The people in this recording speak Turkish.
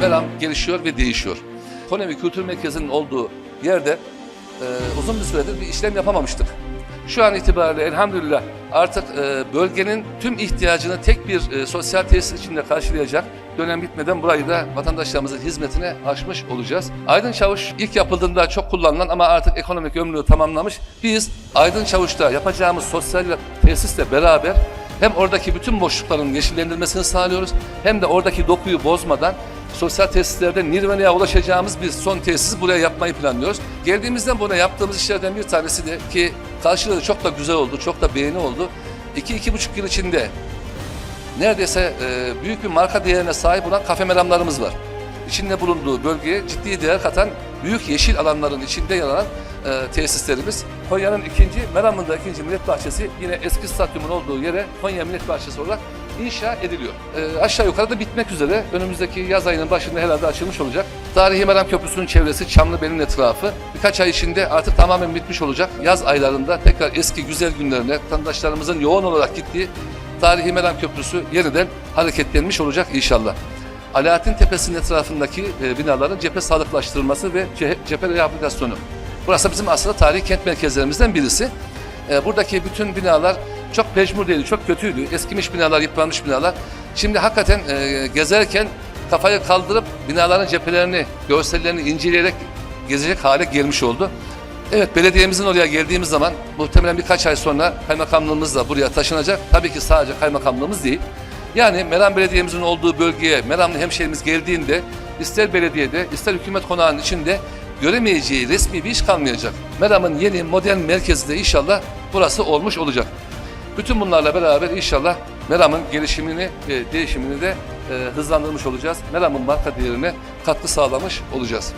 Meram gelişiyor ve değişiyor. Konevi Kültür Merkezi'nin olduğu yerde e, uzun bir süredir bir işlem yapamamıştık. Şu an itibariyle elhamdülillah artık e, bölgenin tüm ihtiyacını tek bir e, sosyal tesis içinde karşılayacak dönem bitmeden burayı da vatandaşlarımızın hizmetine açmış olacağız. Aydın Çavuş ilk yapıldığında çok kullanılan ama artık ekonomik ömrünü tamamlamış. Biz Aydın Çavuş'ta yapacağımız sosyal tesisle beraber hem oradaki bütün boşlukların yeşillendirilmesini sağlıyoruz hem de oradaki dokuyu bozmadan sosyal tesislerde Nirvana'ya ulaşacağımız bir son tesis buraya yapmayı planlıyoruz. Geldiğimizden buna yaptığımız işlerden bir tanesi de ki karşılığı çok da güzel oldu, çok da beğeni oldu. 2-2,5 yıl içinde neredeyse e, büyük bir marka değerine sahip olan kafe meramlarımız var. İçinde bulunduğu bölgeye ciddi değer katan büyük yeşil alanların içinde yer alan e, tesislerimiz. Konya'nın ikinci, Meram'ın da ikinci millet bahçesi yine eski stadyumun olduğu yere Konya Millet Bahçesi olarak inşa ediliyor. E, aşağı yukarı da bitmek üzere. Önümüzdeki yaz ayının başında herhalde açılmış olacak. Tarihi Meram Köprüsü'nün çevresi, Çamlıbel'in etrafı birkaç ay içinde artık tamamen bitmiş olacak. Yaz aylarında tekrar eski güzel günlerine, vatandaşlarımızın yoğun olarak gittiği Tarihi Meram Köprüsü yeniden hareketlenmiş olacak inşallah. Alaaddin Tepesi'nin etrafındaki e, binaların cephe sağlıklaştırılması ve ce- cephe rehabilitasyonu. Burası bizim aslında tarihi kent merkezlerimizden birisi. E, buradaki bütün binalar çok pejmurdeydi, çok kötüydü. Eskimiş binalar, yıpranmış binalar. Şimdi hakikaten e, gezerken kafayı kaldırıp binaların cephelerini, görsellerini inceleyerek gezecek hale gelmiş oldu. Evet, belediyemizin oraya geldiğimiz zaman muhtemelen birkaç ay sonra kaymakamlığımız da buraya taşınacak. Tabii ki sadece kaymakamlığımız değil. Yani Meram Belediye'mizin olduğu bölgeye Meramlı hemşehrimiz geldiğinde ister belediyede ister hükümet konağının içinde göremeyeceği resmi bir iş kalmayacak. Meram'ın yeni modern merkezi de inşallah burası olmuş olacak. Bütün bunlarla beraber inşallah Meram'ın gelişimini ve değişimini de e, hızlandırmış olacağız. Meram'ın marka değerine katkı sağlamış olacağız.